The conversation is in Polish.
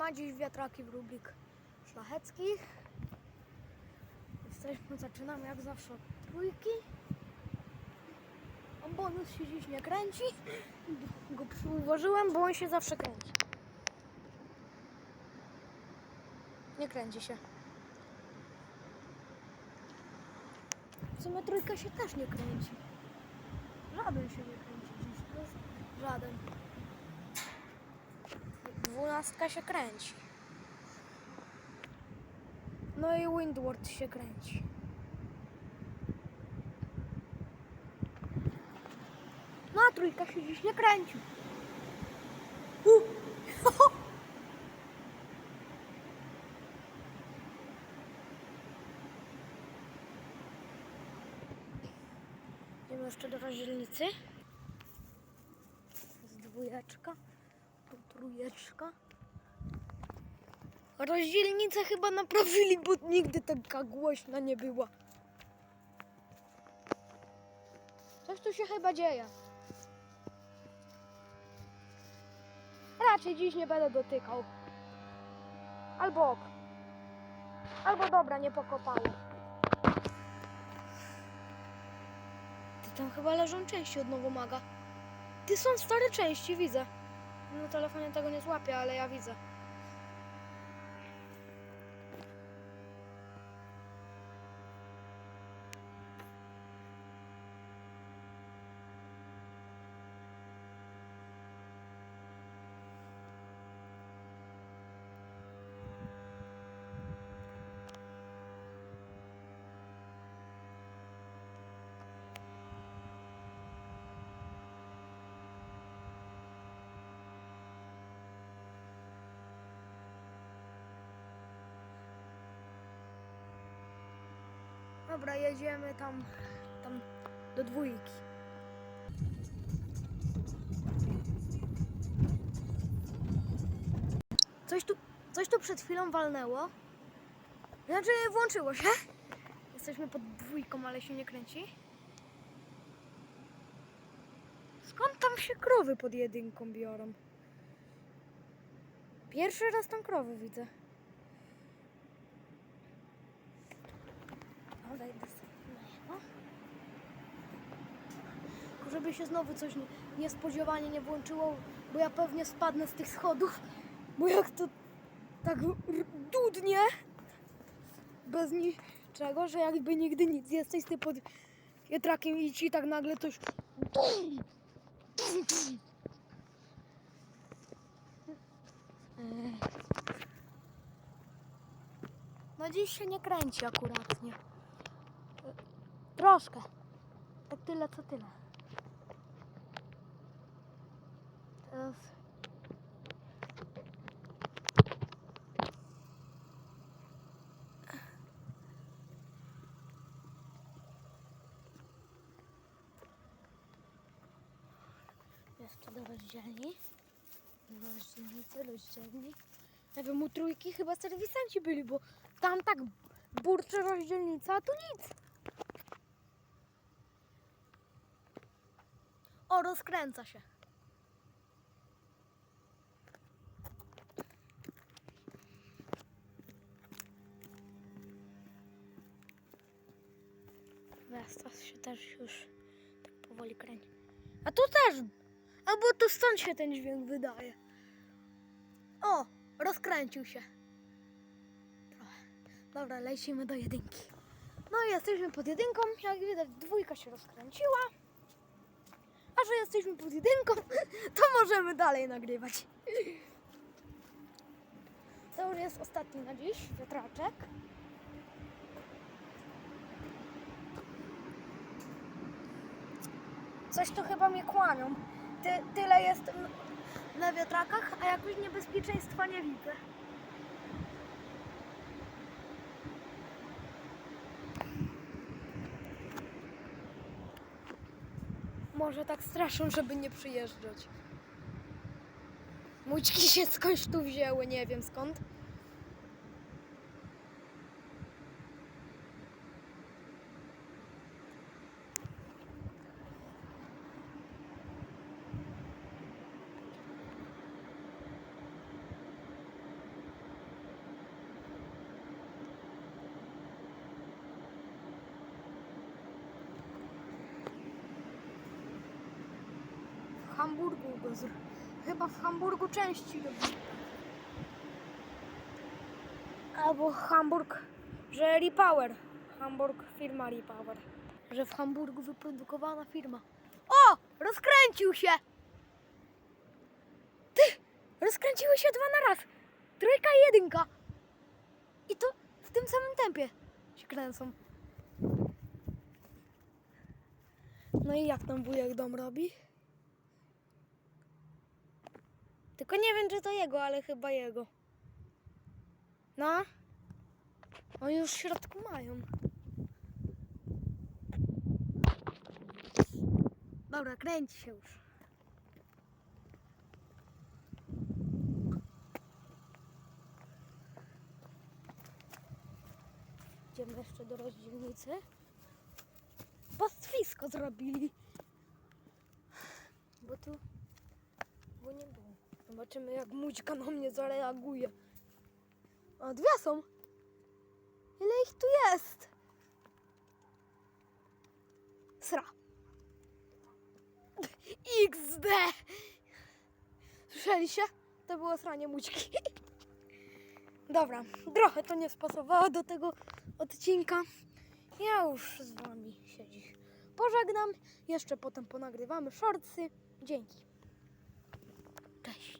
Siema, dziś wiatraki w rubrik szlacheckich. Jesteśmy, zaczynamy jak zawsze od trójki. A bonus się dziś nie kręci. Go przyuważyłem, bo on się zawsze kręci. Nie kręci się. W sumie trójka się też nie kręci. Żaden się nie kręci dziś. Żaden. Dwunastka się kręci. No i Windward się kręci. No a trójka się dziś nie kręci. Idziemy jeszcze do rozdzielnicy. Z dwójeczka, tu trójeczka. Rozdzielnicę chyba naprawili, bo nigdy taka głośna nie była. Coś tu się chyba dzieje. Raczej dziś nie będę dotykał. Albo ok. Albo dobra, nie pokopało. Ty tam chyba leżą części od Nowomaga. Ty są stare części, widzę. Na telefonie tego nie złapię, ale ja widzę. Dobra, jedziemy tam, tam do dwójki. Coś tu, coś tu przed chwilą walnęło. Znaczy włączyło się. Jesteśmy pod dwójką, ale się nie kręci. Skąd tam się krowy pod jedynką biorą? Pierwszy raz tam krowy widzę. No, jedno. Tylko Żeby się znowu coś nie, niespodziewanie nie włączyło, bo ja pewnie spadnę z tych schodów, bo jak to tak dudnie, bez niczego, że jakby nigdy nic, jesteś ty pod wiatrakiem i ci tak nagle coś... No dziś się nie kręci akuratnie. Troszkę. Tak tyle co tyle. Teraz... Jeszcze do rozdzielni. Do rozdzielnicy, rozdzielni. Nie wiem, u trójki chyba serwisanci byli, bo tam tak burczy rozdzielnica, a tu nic. O, rozkręca się. Miasto się też już tak powoli kręci. A tu też. Albo to stąd się ten dźwięk wydaje. O, rozkręcił się. Trochę. Dobra, lecimy do jedynki. No i jesteśmy pod jedynką. Jak widać, dwójka się rozkręciła. Że jesteśmy pod jedynką, to możemy dalej nagrywać. To już jest ostatni na dziś wiatraczek. Coś tu chyba mnie kłamią. Ty, tyle jest na wiatrakach, a jakoś niebezpieczeństwa nie widzę. Może tak straszą, żeby nie przyjeżdżać. Mućki się skądś tu wzięły, nie wiem skąd. Hamburgu go zr... Chyba w Hamburgu części robi. Albo Hamburg, że Repower. Hamburg, firma Repower. Że w Hamburgu wyprodukowana firma. O! Rozkręcił się! Ty! Rozkręciły się dwa na raz. Trójka i jedynka. I to w tym samym tempie się kręcą. No i jak tam wujek dom robi? Tylko nie wiem, czy to jego, ale chyba jego. No. Oni już w środku mają. Dobra, kręci się już. Idziemy jeszcze do rozdzielnicy. Pastwisko zrobili. Bo tu bo nie było. Zobaczymy jak mućka na mnie zareaguje. A dwie są. Ile ich tu jest? Sra. XD. Słyszeliście? To było sranie mućki. Dobra, trochę to nie spasowało do tego odcinka. Ja już z wami się dziś pożegnam. Jeszcze potem ponagrywamy shortsy. Dzięki. Cześć.